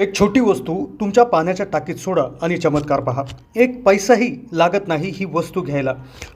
एक छोटी वस्तू तुमच्या पाण्याच्या टाकीत सोडा आणि चमत्कार पहा. एक पैसाही लागत नाही ही वस्तू घ्यायला.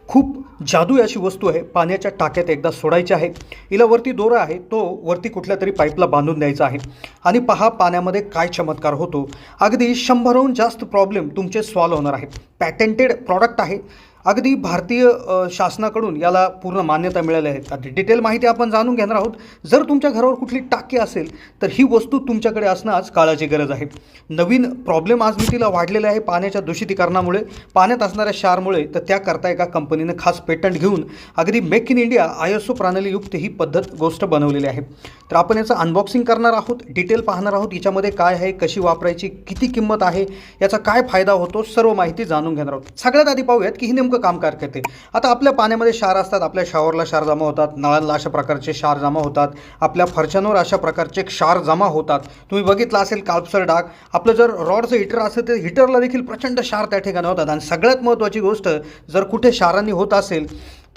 खूप जादू अशी वस्तू आहे पाण्याच्या टाक्यात एकदा सोडायची आहे. हिला वरती दोरा आहे तो वरती कुठल्या तरी पाईपला बांधून द्यायचा आहे. आणि पहा पाण्यामध्ये काय चमत्कार होतो. अगदी शंभरहून जास्त प्रॉब्लेम तुमचे सॉल्व होणार आहे पॅटेंटेड प्रॉडक्ट आहे. अगदी भारतीय शासनाकडून याला पूर्ण मान्यता मिळाली आहे. आता डिटेल माहिती आपण जाणून घेणार आहोत. जर तुमच्या घरावर कुठली टाकी असेल तर ही वस्तू तुमच्याकडे असणं आज काळाची गरज आहे. नवीन प्रॉब्लेम आज मितीला वाढलेला आहे पाण्याच्या दूषितीकरणामुळे. पाण्यात असणाऱ्या क्षारमुळे तर त्याकरता एका कंपनीनं खास पेटंट घेऊन अगदी make in India I S O प्रणालीयुक्त ही पद्धत गोष्ट बनवलेली आहे. तर आपण याचं अनबॉक्सिंग करणार आहोत डिटेल पाहणार आहोत याच्यामध्ये काय आहे कशी वापरायची किती किंमत आहे याचा काय फायदा होतो सर्व माहिती जाणून घेणार आहोत. सगळ्यात आधी पाहूयात की ही नेमकं कामकाज करते आता आपल्या पाण्यामध्ये क्षार असतात आपल्या शॉवरला क्षार जमा होतात नळांना अशा प्रकारचे क्षार जमा होतात आपल्या फरशांवर अशा प्रकारचे क्षार जमा होतात. तुम्ही बघितलं असेल काळपसर डाग आपलं जर रॉडचं हिटर असेल तर हिटरला देखील प्रचंड क्षार त्या ठिकाणी होतात. आणि सगळ्यात महत्त्वाची गोष्ट जर कुठे क्षारांनी होत असेल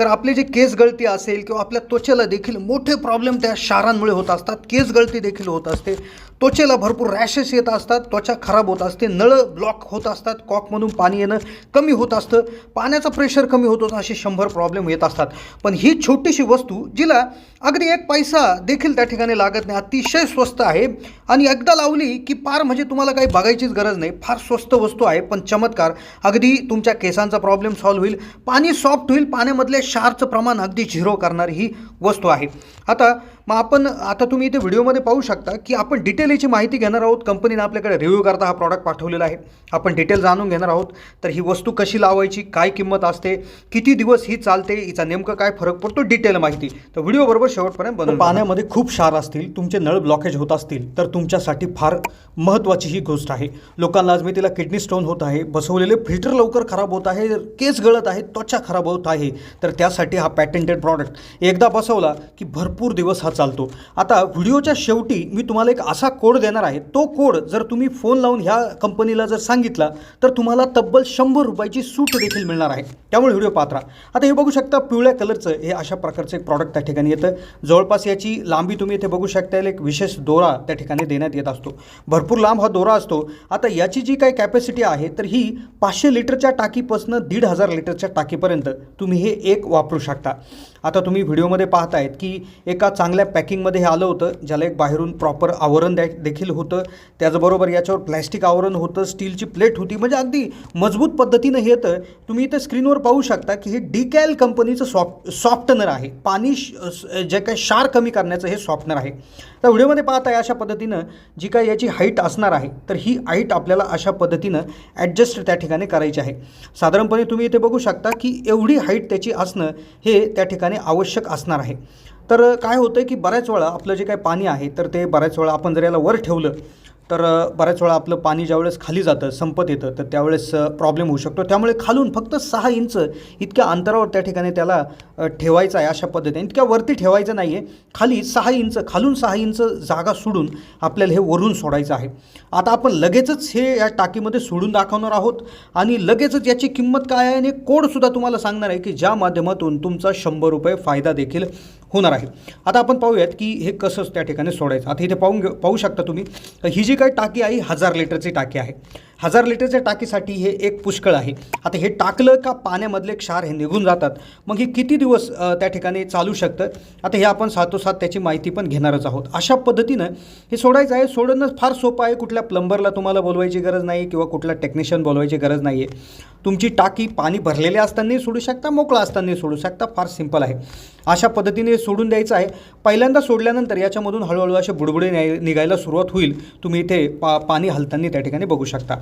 तर आपली जी केस गळती असेल किंवा आपल्या त्वचेला देखील मोठे प्रॉब्लेम त्या क्षारांमुळे होत असतात. केस गळती देखील होत असते. त्वचेला भरपूर रॅशेस येत असतात. त्वचा खराब होत असते. नळं ब्लॉक होत असतात. कॉकमधून पाणी येणं कमी होत असतं. पाण्याचं प्रेशर कमी होत असे शंभर प्रॉब्लेम येत असतात. पण ही छोटीशी वस्तू जिला अगदी एक पैसा देखील त्या ठिकाणी लागत नाही. अतिशय स्वस्त आहे. आणि एकदा लावली की फार म्हणजे तुम्हाला काही बघायचीच गरज नाही. फार स्वस्त वस्तू आहे पण चमत्कार. अगदी तुमच्या केसांचा प्रॉब्लेम सॉल्व्ह होईल. पाणी सॉफ्ट होईल. पाण्यामधले क्षारचं प्रमाण अगदी झिरो करणारी ही वस्तू आहे. आता मग आपण आता तुम्ही इथे व्हिडिओमध्ये पाहू शकता की आपण डिटेल याची माहिती घेणार आहोत. कंपनीनं आपल्याकडे रिव्ह्यू करता हा प्रॉडक्ट पाठवलेला आहे. आपण डिटेल जाणून घेणार आहोत. तर ही वस्तू कशी लावायची काय किंमत असते किती दिवस ही चालते हिचा नेमकं काय फरक पडतो डिटेल माहिती. तर व्हिडिओ बरोबर शेवटपर्यंत बनवून पाण्यामध्ये खूप क्षार असतील तुमचे नळ ब्लॉकेज होत असतील तर तुमच्यासाठी फार महत्त्वाची ही गोष्ट आहे. लोकांना आज मी तिला किडनी स्टोन होत आहे बसवलेले फिल्टर लवकर खराब होत आहे केस गळत आहे त्वचा खराब होत आहे. तर तर त्यासाठी हा पॅटेंटेड प्रॉडक्ट एकदा बसवला की भरपूर दिवस हा चालतो. आता व्हिडिओच्या शेवटी मी तुम्हाला एक असा कोड देणार आहे. तो कोड जर तुम्ही फोन लावून ह्या कंपनीला जर सांगितला तर तुम्हाला तब्बल शंभर रुपयाची सूट देखील मिळणार आहे. त्यामुळे व्हिडिओ पात्रा आता हे बघू शकता पिवळ्या कलरचं हे अशा प्रकारचं एक प्रॉडक्ट त्या ठिकाणी येतं. जवळपास याची लांबी तुम्ही इथे बघू शकता एक विशेष दोरा त्या ठिकाणी देण्यात येत असतो. भरपूर लांब हा दोरा असतो. आता याची जी काही कॅपॅसिटी आहे तर ही पाचशे लिटरच्या टाकीपासून दीड हजार लिटरच्या टाकीपर्यंत तुम्ही हे एक वापरू शकता. आता तुम्ही व्हिडिओमध्ये पाहतायत की एका चांगल्या पॅकिंगमध्ये हे आलं होतं ज्याला एक बाहेरून प्रॉपर आवरण द्या देखील होतं. त्याचबरोबर याच्यावर प्लॅस्टिक आवरण होतं स्टीलची प्लेट होती. म्हणजे अगदी मजबूत पद्धतीनं हे येतं तुम्ही इथे स्क्रीनवर पाहू शकता की हे डिकॅल कंपनीचं सॉफ्ट सॉफ्टनर आहे. पाणी श- जे काही क्षार कमी करण्याचं हे सॉफ्टनर आहे. तर व्हिडिओमध्ये पाहताय अशा पद्धतीनं जी काय याची हाईट असणार आहे तर ही हाईट आपल्याला अशा पद्धतीनं ॲडजस्ट त्या ठिकाणी करायची आहे. साधारणपणे तुम्ही इथे बघू शकता की एवढी हाईट त्याची असणं हे त्या ठिकाणी आवश्यक असणार आहे. तर काय होतं की बऱ्याच वेळा आपलं जे काही पाणी आहे तर ते बऱ्याच वेळा आपण जर याला वर ठेवलं तर बऱ्याच वेळा आपलं पाणी ज्यावेळेस खाली जातं संपत येतं तर त्यावेळेस प्रॉब्लेम होऊ शकतो. त्यामुळे खालून फक्त सहा इंच इतक्या अंतरावर त्या ठिकाणी त्याला ठेवायचं आहे अशा पद्धतीने. इतक्या वरती ठेवायचं नाही आहे खाली सहा इंच खालून सहा इंच जागा सोडून आपल्याला हे वरून सोडायचं आहे. आता आपण लगेचच हे या टाकीमध्ये सोडून दाखवणार आहोत आणि लगेचच याची किंमत काय आहे आणि कोडसुद्धा तुम्हाला सांगणार आहे की ज्या माध्यमातून तुमचा शंभर रुपये फायदा देखील होणार आहे. आता आपण पाहूयात की हे कसं त्या ठिकाणी सोडायचं. आता इथे पाहून घे- पाहू शकता तुम्ही. ही जी टाकी आहे हजार लिटरची टाकी आहे. हजार लिटरच्या टाकीसाठी हे एक पुष्कळ आहे. आता हे टाकलं का पाण्यामधले क्षार हे निघून जातात? मग हे किती दिवस त्या ठिकाणी चालू शकतं? आता हे आपण सातोसात त्याची माहिती पण घेणारच आहोत. अशा पद्धतीनं हे सोडायचं आहे. सोडणं फार सोपं आहे. कुठल्या प्लंबरला तुम्हाला बोलवायची गरज नाही किंवा कुठला टेक्निशियन बोलवायची गरज नाही आहे तुमची टाकी पाणी भरलेले असतानाही सोडू शकता मोकळा असतानाही सोडू शकता. फार सिंपल आहे. अशा पद्धतीने सोडून द्यायचं आहे. पहिल्यांदा सोडल्यानंतर याच्यामधून हळूहळू असे बुडबुडे निघायला सुरुवात होईल. तुम्ही इथे पा पाणी हलताना त्या ठिकाणी बघू शकता.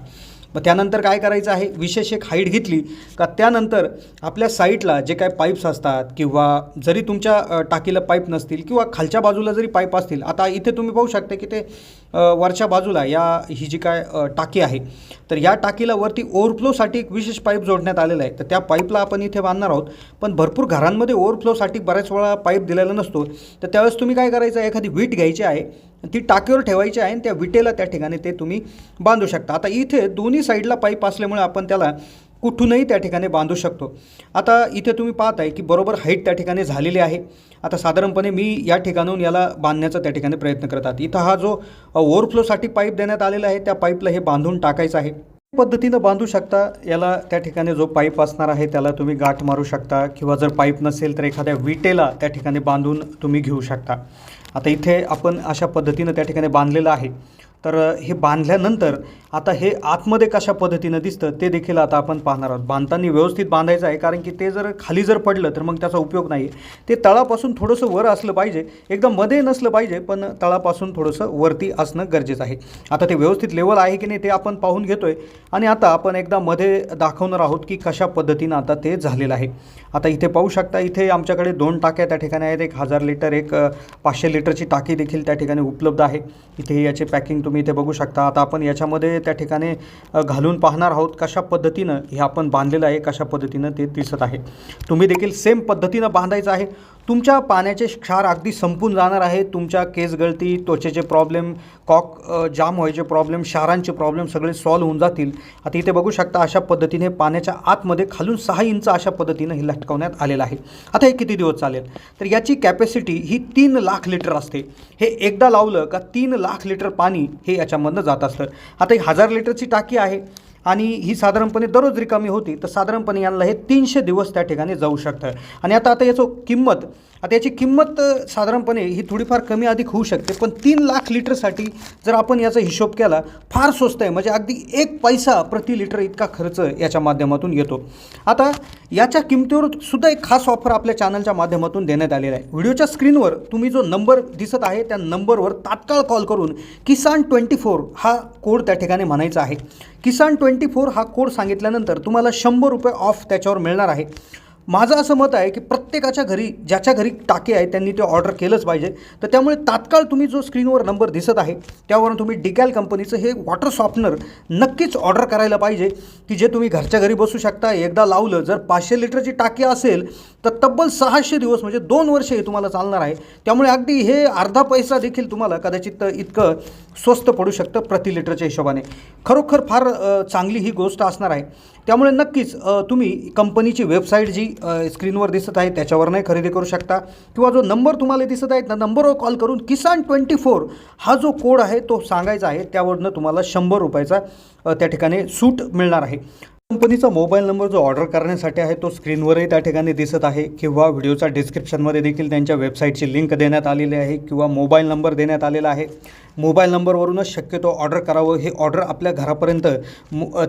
मग त्यानंतर काय करायचं आहे? विशेष एक हाईट घेतली का त्यानंतर आपल्या साईटला जे काय पाईप्स असतात किंवा जरी तुमच्या टाकीला पाईप नसतील किंवा खालच्या बाजूला जरी पाईप असतील आता इथे तुम्ही पाहू शकता की ते वरच्या बाजूला या ही जी काय टाकी आहे तर या टाकीला वरती ओव्हरफ्लोसाठी एक विशेष पाईप जोडण्यात आलेला आहे. तर त्या पाईपला आपण इथे बांधणार आहोत. पण भरपूर घरांमध्ये ओव्हरफ्लोसाठी बऱ्याच वेळा पाईप दिलेला नसतो. तर त्यावेळेस तुम्ही काय करायचं आहे एखादी वीट घ्यायची आहे ती टाकीवर ठेवायची आहे आणि त्या विटेला त्या ठिकाणी ते तुम्ही बांधू शकता. आता इथे दोन्ही साईडला पाईप असल्यामुळे आपण त्याला कुठूनही त्या ठिकाणी बांधू शकतो. आता इथे तुम्ही पाहत आहे की बरोबर हाईट त्या ठिकाणी झालेली आहे. आता साधारणपणे मी या ठिकाणून याला बांधण्याचा त्या ठिकाणी प्रयत्न करत आहात इथं हा जो ओव्हरफ्लोसाठी पाईप देण्यात आलेला आहे त्या पाईपला हे बांधून टाकायचं आहे. पद्धतीनं बांधू शकता? याला त्या ठिकाणी जो पाईप असणार आहे त्याला तुम्ही गाठ मारू शकता किंवा जर पाईप नसेल तर एखाद्या विटेला त्या ठिकाणी बांधून तुम्ही घेऊ शकता. आता इथे आपण अशा पद्धतीनं त्या ठिकाणी बांधलेलं आहे. तर हे बांधल्यानंतर आता हे आतमध्ये कशा पद्धतीनं दिसतं ते देखील आता आपण पाहणार आहोत. बांधताना व्यवस्थित बांधायचं आहे कारण की ते जर खाली जर पडलं तर मग त्याचा उपयोग नाही. आहे ते तळापासून थोडंसं वर असलं पाहिजे एकदम मध्ये नसलं पाहिजे पण तळापासून थोडंसं वरती असणं गरजेचं आहे. आता ते व्यवस्थित लेवल आहे की नाही ते आपण पाहून घेतो आहे आणि आता आपण एकदा मध्ये दाखवणार आहोत की कशा पद्धतीनं आता ते झालेलं आहे. आता इथे पाहू शकता इथे आमच्याकडे दोन टाक्या त्या ठिकाणी आहेत. एक हजार लिटर एक पाचशे लिटरची टाकी देखील त्या ठिकाणी उपलब्ध आहे. इथे याचे पॅकिंग तुम्ही इथे बघू शकता. आता आपण याच्यामध्ये त्या ठिकाणी घालून पाहणार आहोत कशा पद्धतीनं हे आपण बांधलेलं आहे कशा पद्धतीनं ते दिसत आहे. तुम्ही देखील सेम पद्धतीनं बांधायचं आहे. तुमच्या पाण्याचे क्षार अगदी संपून जाणार आहे. तुमच्या केस गळती त्वचेचे प्रॉब्लेम कॉक जाम व्हायचे प्रॉब्लेम क्षारांचे प्रॉब्लेम सगळे सॉल्व्ह होऊन जातील. आता इथे बघू शकता अशा पद्धतीने पाण्याच्या आतमध्ये खालून सहा इंच अशा पद्धतीनं हे लटकवण्यात आलेलं आहे. आता हे किती दिवस चालेल? तर याची कॅपॅसिटी ही तीन लाख लिटर असते. हे एकदा लावलं का तीन लाख लिटर पाणी हे याच्यामधनं जात असतं. आता ही हजार लिटरची टाकी आहे. आणि ही साधारणपणे दररोज रिकामी होती तर साधारणपणे यांना हे तीनशे दिवस त्या ठिकाणी जाऊ शकतं. आणि आता आता याचं किंमत आता याची किंमत साधारणपणे ही थोडीफार कमी अधिक होऊ शकते पण तीन लाख लिटरसाठी जर आपण याचा हिशोब केला फार स्वस्त आहे. म्हणजे अगदी एक पैसा प्रति लिटर इतका खर्च याच्या माध्यमातून येतो. आता याच्या किमतीवर सुद्धा एक खास ऑफर आपल्या चॅनलच्या माध्यमातून देण्यात आलेला आहे. व्हिडिओच्या स्क्रीनवर तुम्ही जो नंबर दिसत आहे त्या नंबरवर तात्काळ कॉल करून किसान ट्वेंटी फोर हा कोड त्या ठिकाणी म्हणायचा आहे. किसान ट्वेंटी फोर हा कोड सांगितल्यानंतर तुम्हाला शंभर रुपये ऑफ त्याच्यावर मिळणार आहे. माझं असं मत आहे की प्रत्येकाच्या घरी ज्याच्या घरी टाके आहे त्यांनी ते ऑर्डर केलंच पाहिजे. तर त्यामुळे तात्काळ तुम्ही जो स्क्रीनवर नंबर दिसत आहे त्यावरून तुम्ही डिकॅल कंपनीचं हे वॉटर सॉफ्टनर नक्कीच ऑर्डर करायला पाहिजे की जे तुम्ही घरच्या घरी बसू शकता. एकदा लावलं जर पाचशे लिटरची टाकी असेल तर तब्बल सहाशे दिवस म्हणजे दोन वर्ष हे तुम्हाला चालणार आहे. त्यामुळे अगदी हे अर्धा पैसा देखील तुम्हाला कदाचित इतकं स्वस्त पडू शकतं प्रति लिटरच्या हिशोबाने. खरोखर फार चांगली ही गोष्ट असणार आहे. त्यामुळे नक्कीच तुम्ही कंपनीची वेबसाईट जी स्क्रीनवर दिसत आहे त्याच्यावरनंही खरेदी करू शकता. किंवा जो नंबर तुम्हाला दिसत आहे त्या नंबरवर कॉल करून किसान ट्वेंटी फोर हा जो कोड आहे तो सांगायचा आहे त्यावरनं तुम्हाला शंभर रुपयाचा त्या ठिकाणी सूट मिळणार आहे. कंपनीचा मोबाईल नंबर जो ऑर्डर करण्यासाठी आहे तो स्क्रीनवरही त्या ठिकाणी दिसत आहे. किंवा व्हिडिओच्या डिस्क्रिप्शनमध्ये देखील त्यांच्या वेबसाईटची लिंक देण्यात आलेली आहे किंवा मोबाईल नंबर देण्यात आलेला आहे. मोबाईल नंबरवरूनच शक्यतो ऑर्डर करावं. हे ऑर्डर आपल्या घरापर्यंत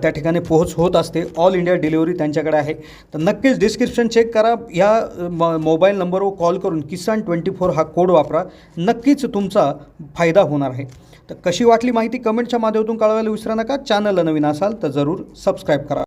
त्या ठिकाणी पोहोच होत असते. ऑल इंडिया डिलिव्हरी त्यांच्याकडे आहे. तर नक्कीच डिस्क्रिप्शन चेक करा. या म मोबाईल नंबरवर कॉल करून किसान ट्वेंटी फोर हा कोड वापरा. नक्कीच तुमचा फायदा होणार आहे. तर कशी वाटली माहिती कमेंटच्या माध्यमातून कळवायला विसरा नका. चॅनलला नवीन असाल तर जरूर सबस्क्राईब करा.